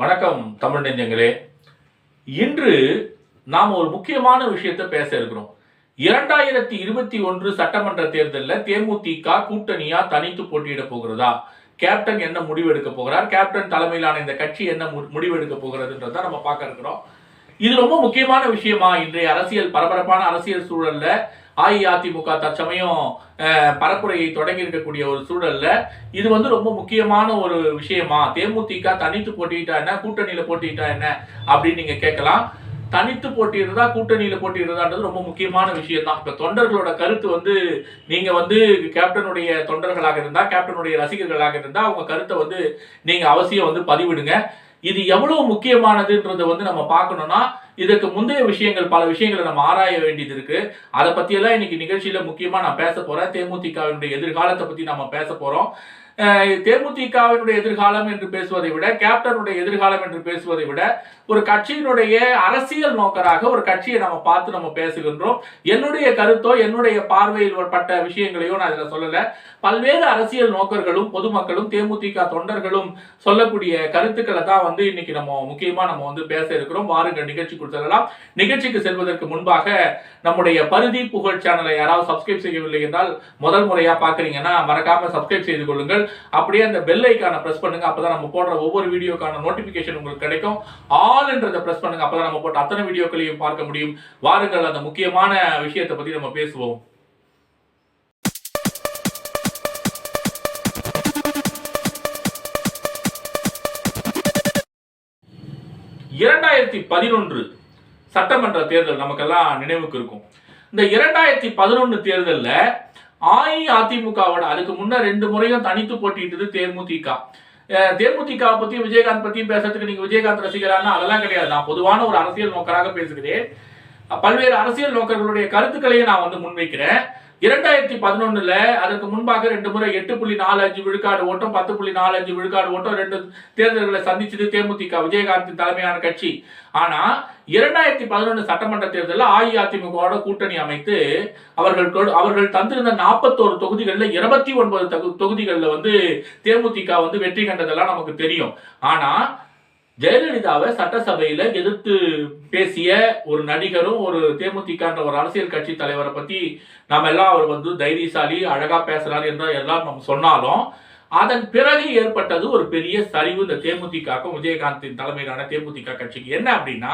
வணக்கம் தமிழ் நெஞ்சங்களே. இன்று நாம் ஒரு முக்கியமான விஷயத்தை பேச இருக்கிறோம். இரண்டாயிரத்தி இருபத்தி ஒன்று சட்டமன்ற தேர்தலில் தேமுதிக கூட்டணியா தனித்து போட்டியிட போகிறதா? கேப்டன் என்ன முடிவெடுக்க போகிறார்? கேப்டன் தலைமையிலான இந்த கட்சி என்ன மு- முடிவெடுக்க போகிறதுன்றதை நம்ம பார்க்க இருக்கிறோம். இது ரொம்ப முக்கியமான விஷயமா இன்றைய அரசியல் பரபரப்பான அரசியல் சூழல்ல அஇஅதிமுக தற்சமயம் பரப்புரையை தொடங்கி இருக்கக்கூடிய ஒரு சூழல்ல இது வந்து ரொம்ப முக்கியமான ஒரு விஷயமா? தேமுதிக தனித்து போட்டியிட்டா என்ன? கூட்டணியில போட்டியிட்டா என்ன? அப்படின்னு நீங்க கேட்கலாம். தனித்து போட்டியிடுறதா கூட்டணியில போட்டியிடுறதான்றது ரொம்ப முக்கியமான விஷயம் தான் இப்ப தொண்டர்களோட கருத்து வந்து நீங்க வந்து கேப்டனுடைய தொண்டர்களாக இருந்தா கேப்டனுடைய ரசிகர்களாக இருந்தா அவங்க கருத்தை வந்து நீங்க அவசியம் வந்து பதிவிடுங்க. இது எவ்வளவு முக்கியமானதுன்றதை வந்து நம்ம பார்க்கணும்னா இதற்கு முந்தைய விஷயங்கள் பல விஷயங்களை நம்ம ஆராய வேண்டியது இருக்கு. அதை பத்தியெல்லாம் இன்னைக்கு நிகழ்ச்சியில முக்கியமா நான் பேச போறேன். தேமுதிகவினுடைய எதிர்காலத்தை பத்தி நம்ம பேச போறோம். தேமுதிகவினுடைய எதிர்காலம் என்று பேசுவதை விட கேப்டனுடைய எதிர்காலம் என்று பேசுவதை விட ஒரு கட்சியினுடைய அரசியல் நோக்கராக ஒரு கட்சியை நம்ம பார்த்து நம்ம பேசுகின்றோம். என்னுடைய கருத்தோ என்னுடைய பார்வையில் பட்ட விஷயங்களையோ நான் இதில் சொல்லலை. பல்வேறு அரசியல் நோக்கர்களும் பொதுமக்களும் தேமுதிக தொண்டர்களும் சொல்லக்கூடிய கருத்துக்களை தான் வந்து இன்னைக்கு நம்ம முக்கியமா நம்ம வந்து பேச இருக்கிறோம். வாருங்க நிகழ்ச்சிக்குள் செல்லலாம். நிகழ்ச்சிக்கு செல்வதற்கு முன்பாக நம்முடைய பருதி புகழ் சேனலை யாராவது சப்ஸ்கிரைப் செய்யவில்லை என்றால் முதல் முறையா பாக்குறீங்கன்னா மறக்காம சப்ஸ்கிரைப் செய்து கொள்ளுங்கள். அப்படியே அந்த பெல் ஐக்கான பிரஸ் பண்ணுங்க. அப்பதான் நம்ம போடுற ஒவ்வொரு வீடியோக்கான நோட்டிபிகேஷன் உங்களுக்கு கிடைக்கும். ஆல் என்றதை பிரஸ் பண்ணுங்க. அப்பதான் நம்ம போட்ட அத்தனை வீடியோக்களையும் பார்க்க முடியும். வாருங்கள் அந்த முக்கியமான விஷயத்தை பத்தி நம்ம பேசுவோம். இரண்டாயிரத்தி பதினொன்று சட்டமன்ற தேர்தல் நமக்கெல்லாம் நினைவுக்கு இருக்கும். இந்த இரண்டாயிரத்தி பதினொன்று தேர்தலில் அஇஅதிமுகவோட அதுக்கு முன்ன ரெண்டு முறையும் தனித்து போட்டியிட்டது தேமுதிக. தேமுதிக பத்தி விஜயகாந்த் பத்தியும் பேசுறதுக்கு நீங்க விஜயகாந்த் ரசிகரானா? அதெல்லாம் கிடையாது. நான் பொதுவான ஒரு அரசியல் நோக்கராக பேசுகிறேன். பல்வேறு அரசியல் நோக்கர்களுடைய கருத்துக்களையும் நான் வந்து முன்வைக்கிறேன். இரண்டாயிரத்தி பதினொன்னுல அதற்கு முன்பாக ரெண்டு முறை எட்டு புள்ளி நாலு அஞ்சு விழுக்காடு ஓட்டம் பத்து புள்ளி நாலு அஞ்சு விழுக்காடு ஓட்டம் ரெண்டு தேர்தல்களை சந்திச்சது தேமுதிக விஜயகாந்தின் தலைமையான கட்சி. ஆனா இரண்டாயிரத்தி பதினொன்று சட்டமன்ற தேர்தலில் அஇஅதிமுகவோட கூட்டணி அமைத்து அவர்கள் அவர்கள் தந்திருந்த நாற்பத்தோரு தொகுதிகளில் இருபத்தி ஒன்பது தொகுதிகளில் வந்து தேமுதிக வந்து வெற்றி கண்டதெல்லாம் நமக்கு தெரியும். ஆனா ஜெயலலிதாவை சட்டசபையில எதிர்த்து பேசிய ஒரு நடிகரும் ஒரு தேமுதிகன்ற ஒரு அரசியல் கட்சி தலைவரை பத்தி நாம எல்லாம் அவர் வந்து தைரியசாலி அழகா பேசுறாரு என்று எல்லாம் நம்ம சொன்னாலும் அதன் பிறகு ஏற்பட்டது ஒரு பெரிய சரிவு இந்த தேமுதிகக்கும் விஜயகாந்தின் தலைமையிலான தேமுதிக கட்சிக்கு. என்ன அப்படின்னா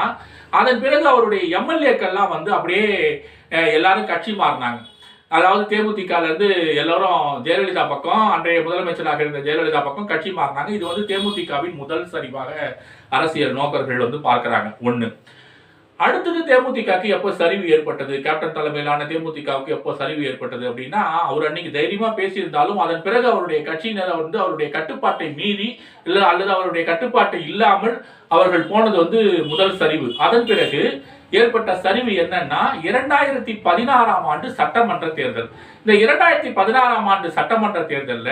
அதன் பிறகு அவருடைய எம்எல்ஏக்கள்லாம் வந்து அப்படியே எல்லாரும் கட்சி மாறினாங்க. அதாவது தேமுதிகல இருந்து எல்லாரும் ஜெயலலிதா பக்கம் அன்றைய முதலமைச்சராக இருந்த ஜெயலலிதா பக்கம் கட்சி மாறினாங்க. இது வந்து தேமுதிகவின் முதல் சரிவாக அரசியல் நோக்கர்கள் வந்து பார்க்குறாங்க. ஒண்ணு. அடுத்தது தேமுதிகக்கு எப்போ சரிவு ஏற்பட்டது? கேப்டன் தலைமையிலான தேமுதிகவுக்கு எப்போ சரிவு ஏற்பட்டது அப்படின்னா அவர் அன்னைக்கு தைரியமா பேசியிருந்தாலும் அதன் பிறகு அவருடைய கட்சியினர் வந்து அவருடைய கட்டுப்பாட்டை மீறி இல்லை அல்லது அவருடைய கட்டுப்பாட்டை இல்லாமல் அவர்கள் போனது வந்து முதல் சரிவு. அதன் பிறகு ஏற்பட்ட சரிவு என்னன்னா இரண்டாயிரத்தி பதினாறாம் ஆண்டு சட்டமன்ற தேர்தல். இந்த இரண்டாயிரத்தி பதினாறாம் ஆண்டு சட்டமன்ற தேர்தல்ல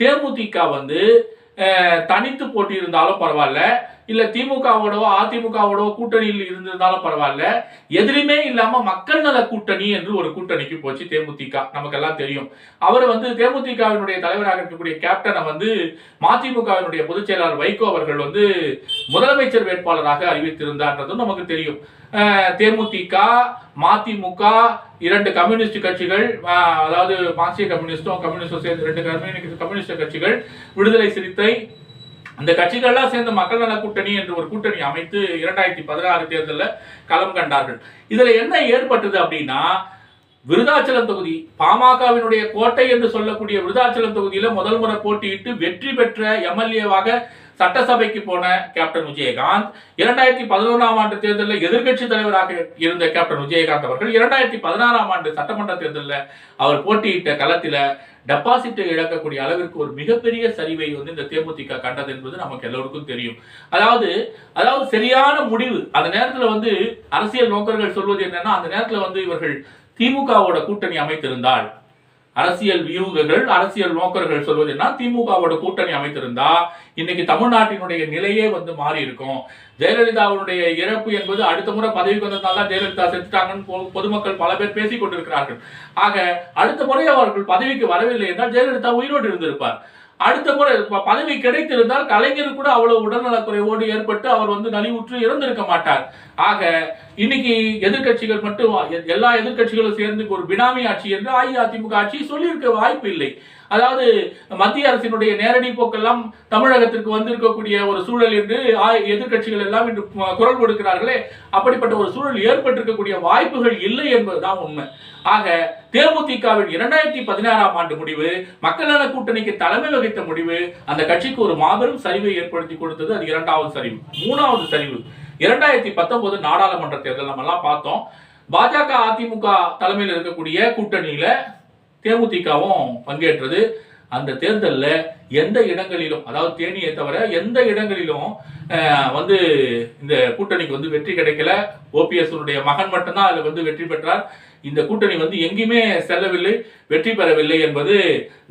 தேமுதிக வந்து தனித்து போட்டியிருந்தாலும் பரவாயில்ல இல்ல திமுகவோடவோ அதிமுகவோடவோ கூட்டணியில் இருந்திருந்தாலும் பரவாயில்ல. எதிலுமே இல்லாம மக்கள் நல கூட்டணி என்று ஒரு கூட்டணிக்கு போச்சு தேமுதிக. நமக்கெல்லாம் தெரியும். அவர் வந்து தேமுதிகவினுடைய தலைவராக இருக்கக்கூடிய கேப்டனை வந்து மதிமுகவினுடைய பொதுச் செயலாளர் வைகோ அவர்கள் வந்து முதலமைச்சர் வேட்பாளராக அறிவித்திருந்தார்ன்றதும் நமக்கு தெரியும். தேமுதிக மதிமுக இரண்டு கம்யூனிஸ்ட் கட்சிகள் அஹ், அதாவது மார்க்சிய கம்யூனிஸ்டும் கம்யூனிஸ்டும் சேர்ந்து ரெண்டு கம்யூனிஸ்ட் கம்யூனிஸ்ட் கட்சிகள் விடுதலை சிறுத்தை இந்த கட்சிகள்லாம் சேர்ந்த மக்கள் நல கூட்டணி என்று ஒரு கூட்டணி அமைத்து இரண்டாயிரத்தி பதினாறு தேர்தலில் களம் கண்டார்கள். இதில் என்ன ஏற்பட்டது அப்படின்னா விருதாச்சலம் தொகுதி பாமகவினுடைய கோட்டை என்று சொல்லக்கூடிய விருதாச்சலம் தொகுதியில் முதல் முறை போட்டியிட்டு வெற்றி பெற்ற எம்எல்ஏவாக சட்டசபைக்கு போன கேப்டன் விஜயகாந்த் இரண்டாயிரத்தி பதினொன்றாம் ஆண்டு தேர்தலில் எதிர்க்கட்சி தலைவராக இருந்த கேப்டன் விஜயகாந்த் அவர்கள் இரண்டாயிரத்தி பதினாறாம் ஆண்டு சட்டமன்ற தேர்தலில் அவர் போட்டியிட்ட களத்தில் டெபாசிட்டை இழக்கக்கூடிய அளவிற்கு ஒரு மிகப்பெரிய சரிவை வந்து இந்த தேமுதிக கண்டது என்பது நமக்கு எல்லோருக்கும் தெரியும். அதாவது அதாவது சரியான முடிவு. அந்த நேரத்தில் வந்து அரசியல் நோக்கர்கள் சொல்வது என்னன்னா அந்த நேரத்தில் வந்து இவர்கள் திமுகவோட கூட்டணி அமைத்திருந்தால் அரசியல் வியூகங்கள் அரசியல் நோக்கர்கள் சொல்வது என்ன? திமுகவோட கூட்டணி அமைத்திருந்தா இன்னைக்கு தமிழ்நாட்டினுடைய நிலையே வந்து மாறி இருக்கும் ஜெயலலிதாவுடைய இறப்பு என்பது அடுத்த முறை பதவிக்கு வந்ததால தான் ஜெயலலிதா செத்துட்டாங்கன்னு பொதுமக்கள் பல பேர் பேசிக் கொண்டிருக்கிறார்கள். ஆக அடுத்த முறை அவர்கள் பதவிக்கு வரவில்லை என்றால் ஜெயலலிதா உயிரோடு இருந்திருப்பார். அடுத்த முறை ப- பதவி கிடைத்திருந்தால் கலைஞர் கூட அவ்வளவு உடல்நலக்குறைவோடு ஏற்பட்டு அவர் வந்து நலிவுற்று இறந்திருக்க மாட்டார். ஆக இன்னைக்கு எதிர்க்கட்சிகள் மட்டும் எ- எல்லா எதிர்கட்சிகளும் சேர்ந்து ஒரு பினாமி ஆட்சி என்று அஇஅதிமுக ஆட்சி சொல்லியிருக்க வாய்ப்பு இல்லை. அதாவது மத்திய அரசினுடைய நேரடி போக்கெல்லாம் தமிழகத்திற்கு வந்திருக்கக்கூடிய ஒரு சூழல் என்று ஆ- எதிர்க்கட்சிகள் எல்லாம் இன்று குரல் கொடுக்கிறார்களே. அப்படிப்பட்ட ஒரு சூழல் ஏற்பட்டிருக்கக்கூடிய வாய்ப்புகள் இல்லை என்பதுதான் உண்மை. ஆக தேமுதிகவின் இரண்டாயிரத்தி பதினாறாம் ஆண்டு முடிவு மக்கள் நல கூட்டணிக்கு தலைமை வகித்த முடிவு அந்த கட்சிக்கு ஒரு மாபெரும் சரிவை ஏற்படுத்தி கொடுத்தது அது இரண்டாவது சரிவு மூணாவது சரிவு. இரண்டாயிரத்தி பத்தொன்பது நாடாளுமன்ற தேர்தல் நம்ம எல்லாம் பார்த்தோம். பாஜக அதிமுக தலைமையில் இருக்கக்கூடிய கூட்டணியில தேமுதிகவும் பங்கேற்றது. அந்த தேர்தலில் எந்த இடங்களிலும் அதாவது தேனியை தவிர எந்த இடங்களிலும் வந்து இந்த கூட்டணிக்கு வந்து வெற்றி கிடைக்கல. ஓபிஎஸ்னுடைய மகன் மட்டும்தான் அதில் வந்து வெற்றி பெற்றார். இந்த கூட்டணி வந்து எங்கேயுமே செல்லவில்லை வெற்றி பெறவில்லை என்பது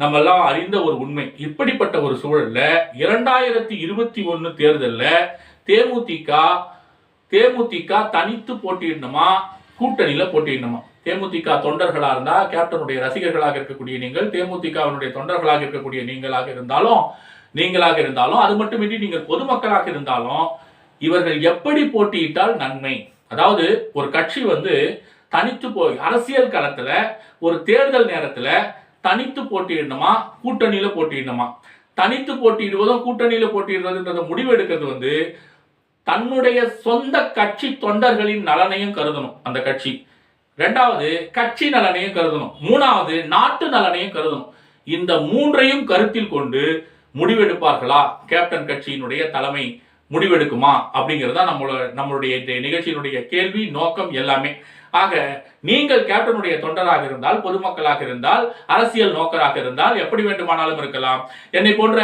நம்ம எல்லாம் அறிந்த ஒரு உண்மை. இப்படிப்பட்ட ஒரு சூழல்ல இரண்டாயிரத்தி இருபத்தி ஒன்று தேர்தலில் தேமுதிக தேமுதிக தனித்து போட்டியிடணுமா? கூட்டணியில போட்டியிடணுமா? தேமுதிக தொண்டர்களா இருந்தா கேப்டனுடைய ரசிகர்களாக இருக்கக்கூடிய நீங்கள் தேமுதிகவினுடைய தொண்டர்களாக இருக்கக்கூடிய நீங்களாக இருந்தாலும் நீங்களாக இருந்தாலும் அது மட்டுமின்றி நீங்கள் பொதுமக்களாக இருந்தாலும் இவர்கள் எப்படி போட்டியிட்டால் நன்மை? அதாவது ஒரு கட்சி வந்து தனித்து போய் அரசியல் களத்துல ஒரு தேர்தல் நேரத்துல தனித்து போட்டியிடணுமா? கூட்டணியில போட்டியிடணுமா? தனித்து போட்டியிடுவதும் கூட்டணியில போட்டியிடுறதுன்றத முடிவு எடுக்கிறது வந்து தன்னுடைய சொந்த கட்சி தொண்டர்களின் நலனையும் கருதணும் அந்த கட்சி. ரெண்டாவது கட்சி நலனையும் கருதணும். மூணாவது நாட்டு நலனையும் கருதணும். இந்த மூன்றையும் கருத்தில் கொண்டு முடிவெடுப்பார்களா? கேப்டன் கட்சியினுடைய தலைமை முடிவெடுக்குமா? அப்படிங்கிறது தான் நம்மளோட நம்மளுடைய இந்த நிகழ்ச்சியினுடைய கேள்வி நோக்கம் எல்லாமே. ஆக நீங்கள் கேப்டனுடைய தொண்டராக இருந்தால் பொதுமக்களாக இருந்தால் அரசியல் நோக்கராக இருந்தால் எப்படி வேண்டுமானாலும் இருக்கலாம். என்னை போன்ற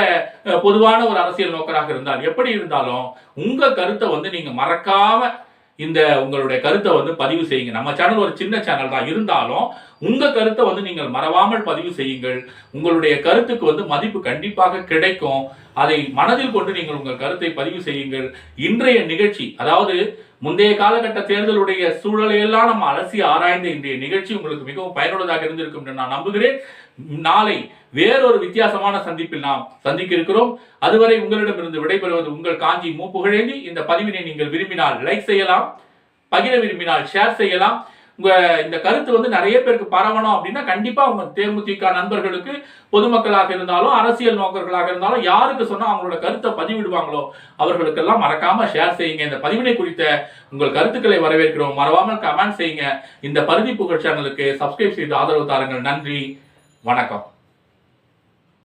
பொதுவான ஒரு அரசியல் நோக்கராக இருந்தால் எப்படி இருந்தாலும் உங்க கருத்தை வந்து நீங்க மறக்காம இந்த உங்களுடைய கருத்தை வந்து பதிவு செய்யுங்க. நம்ம சேனல் ஒரு சின்ன சேனல் தான். இருந்தாலும் உங்க கருத்தை வந்து நீங்கள் மறவாமல் பதிவு செய்யுங்கள். உங்களுடைய கருத்துக்கு வந்து மதிப்பு கண்டிப்பாக கிடைக்கும். அதை மனதில் கொண்டு நீங்கள் உங்கள் கருத்தை பதிவு செய்யுங்கள். இன்றைய நிகழ்ச்சி அதாவது முந்தைய காலகட்ட தேர்தலுடைய சூழலை எல்லாம் நம்ம அலசி ஆராய்ந்த இன்றைய நிகழ்ச்சி உங்களுக்கு மிகவும் பயனுள்ளதாக இருந்திருக்கும் என்று நான் நம்புகிறேன். நாளை வேறொரு வித்தியாசமான சந்திப்பில் நாம் சந்திக்க இருக்கிறோம். அதுவரை உங்களிடமிருந்து விடைபெறுவது உங்கள் காஞ்சி மூப்புகழேந்தி. இந்த பதிவினை நீங்கள் விரும்பினால் லைக் செய்யலாம். பகிர விரும்பினால் ஷேர் செய்யலாம். உங்க இந்த கருத்து வந்து நிறைய பேருக்கு பரவணும் அப்படின்னா கண்டிப்பா அவங்க தேமுதிக நண்பர்களுக்கு பொதுமக்களாக இருந்தாலும் அரசியல் நோக்கர்களாக இருந்தாலும் யாருக்கு சொன்னா அவங்களோட கருத்தை பதிவிடுவாங்களோ அவர்களுக்கெல்லாம் மறக்காம ஷேர் செய்யுங்க. இந்த பதிவினை குறித்த உங்கள் கருத்துக்களை வரவேற்கிறோம். மறவாமல் கமெண்ட் செய்யுங்க. இந்த பருதி புகழ் சேனலுக்கு சப்ஸ்கிரைப் செய்து ஆதரவு தாருங்கள். நன்றி. வணக்கம்.